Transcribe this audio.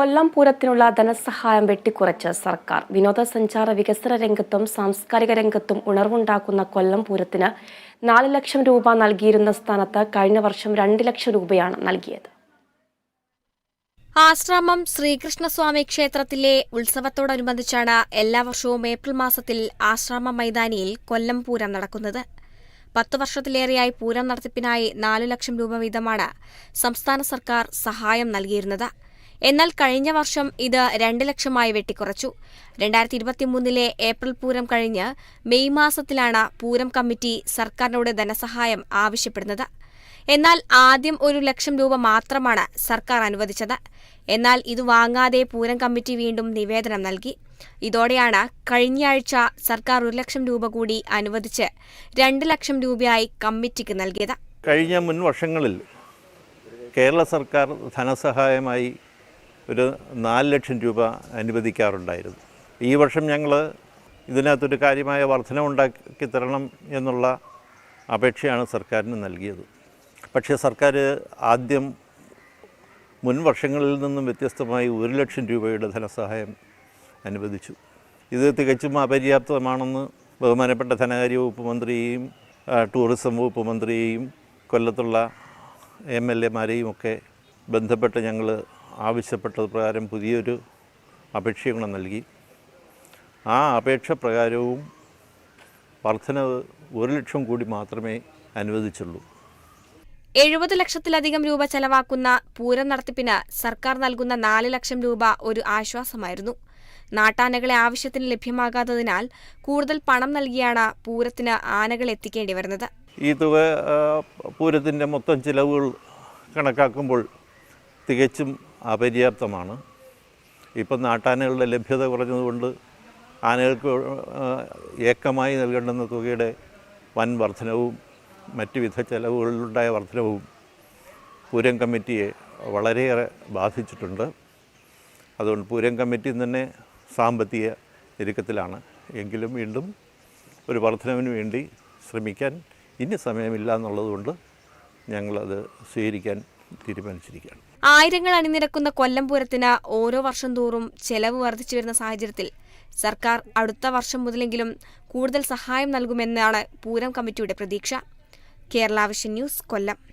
കൊല്ലം പൂരത്തിനുള്ള ധനസഹായം വെട്ടിക്കുറച്ച് സർക്കാർ. വിനോദസഞ്ചാര വികസന രംഗത്തും സാംസ്കാരിക രംഗത്തും ഉണർവുണ്ടാക്കുന്ന കൊല്ലം പൂരത്തിന് നാല് ലക്ഷം രൂപ നൽകിയിരുന്ന സ്ഥാനത്ത് കഴിഞ്ഞ വർഷം രണ്ട് ലക്ഷം രൂപയാണ് നൽകിയത്. ആശ്രമം ശ്രീകൃഷ്ണസ്വാമി ക്ഷേത്രത്തിലെ ഉത്സവത്തോടനുബന്ധിച്ചാണ് എല്ലാ വർഷവും ഏപ്രിൽ മാസത്തിൽ ആശ്രമ മൈതാനിയിൽ കൊല്ലം പൂരം നടക്കുന്നത്. പത്തു വർഷത്തിലേറെയായി പൂരം നടത്തിപ്പിനായി നാലു ലക്ഷം രൂപ വീതമാണ് സംസ്ഥാന സർക്കാർ സഹായം നൽകിയിരുന്നത്. എന്നാൽ കഴിഞ്ഞ വർഷം ഇത് രണ്ട് ലക്ഷമായി വെട്ടിക്കുറച്ചു. രണ്ടായിരത്തി ഇരുപത്തിമൂന്നിലെ ഏപ്രിൽ പൂരം കഴിഞ്ഞ് മെയ് മാസത്തിലാണ് പൂരം കമ്മിറ്റി സർക്കാരിനോട് ധനസഹായം ആവശ്യപ്പെടുന്നത്. എന്നാൽ ആദ്യം ഒരു ലക്ഷം രൂപ മാത്രമാണ് സർക്കാർ അനുവദിച്ചത്. എന്നാൽ ഇത് വാങ്ങാതെ പൂരം കമ്മിറ്റി വീണ്ടും നിവേദനം നൽകി. ഇതോടെയാണ് കഴിഞ്ഞയാഴ്ച സർക്കാർ ഒരു ലക്ഷം രൂപ കൂടി അനുവദിച്ച് രണ്ട് ലക്ഷം രൂപയായി കമ്മിറ്റിക്ക് നൽകിയത്. കഴിഞ്ഞ മുൻ വർഷങ്ങളിൽ കേരള സർക്കാർ ധനസഹായമായി ഒരു നാല് ലക്ഷം രൂപ അനുവദിക്കാറുണ്ടായിരുന്നു. ഈ വർഷം ഞങ്ങൾ ഇതിനകത്തൊരു കാര്യമായ വർധന ഉണ്ടാക്കി തരണം എന്നുള്ള അപേക്ഷയാണ് സർക്കാരിന് നൽകിയത്. പക്ഷേ സർക്കാർ ആദ്യം മുൻ വർഷങ്ങളിൽ നിന്നും വ്യത്യസ്തമായി ഒരു ലക്ഷം രൂപയുടെ ധനസഹായം അനുവദിച്ചു. ഇത് തികച്ചും അപര്യാപ്തമാണെന്ന് ബഹുമാനപ്പെട്ട ധനകാര്യ വകുപ്പ് മന്ത്രിയെയും ടൂറിസം വകുപ്പ് മന്ത്രിയെയും കൊല്ലത്തുള്ള എം എൽ എമാരെയും ഒക്കെ ബന്ധപ്പെട്ട് ഞങ്ങൾ ആവശ്യപ്പെട്ടത് പ്രകാരം പുതിയൊരു അപേക്ഷയും കൂടെ നൽകി. ആ അപേക്ഷ പ്രകാരവും വർധനവ് ഒരു ലക്ഷം കൂടി മാത്രമേ അനുവദിച്ചുള്ളൂ. എഴുപത് ലക്ഷത്തിലധികം രൂപ ചെലവാക്കുന്ന പൂരം നടത്തിപ്പിന് സർക്കാർ നൽകുന്ന നാല് ലക്ഷം രൂപ ഒരു ആശ്വാസമായിരുന്നു. നാട്ടാനകളെ ആവശ്യത്തിന് ലഭ്യമാകാത്തതിനാൽ കൂടുതൽ പണം നൽകിയാണ് പൂരത്തിന് ആനകൾ എത്തിക്കേണ്ടി വരുന്നത്. ഈ തുക പൂരത്തിന്റെ മൊത്തം ചിലവുകൾ കണക്കാക്കുമ്പോൾ തികച്ചും അപര്യാപ്തമാണ്. ഇപ്പം നാട്ടാനകളുടെ ലഭ്യത കുറഞ്ഞതുകൊണ്ട് ആനകൾക്ക് ഏക്കമായി നൽകേണ്ടുന്ന തുകയുടെ വൻ വർധനവും മറ്റ് വിധ ചെലവുകളിലുണ്ടായ വർധനവും പൂരം കമ്മിറ്റിയെ വളരെയേറെ ബാധിച്ചിട്ടുണ്ട്. അതുകൊണ്ട് പൂരം കമ്മിറ്റി തന്നെ സാമ്പത്തിക ഞെരുക്കത്തിലാണ്. എങ്കിലും വീണ്ടും ഒരു വർധനവിന് വേണ്ടി ശ്രമിക്കാൻ ഇനി സമയമില്ല എന്നുള്ളതുകൊണ്ട് ഞങ്ങളത് സ്വീകരിക്കാൻ തീരുമാനിച്ചിരിക്കുകയാണ്. ആയിരങ്ങൾ അണിനിരക്കുന്ന കൊല്ലം പൂരത്തിന് ഓരോ വർഷം തോറും ചെലവ് വർദ്ധിച്ചു വരുന്ന സാഹചര്യത്തിൽ സർക്കാർ അടുത്ത വർഷം മുതലെങ്കിലും കൂടുതൽ സഹായം നൽകുമെന്നാണ് പൂരം കമ്മിറ്റിയുടെ പ്രതീക്ഷ. കേരള ന്യൂസ് കൊല്ലം.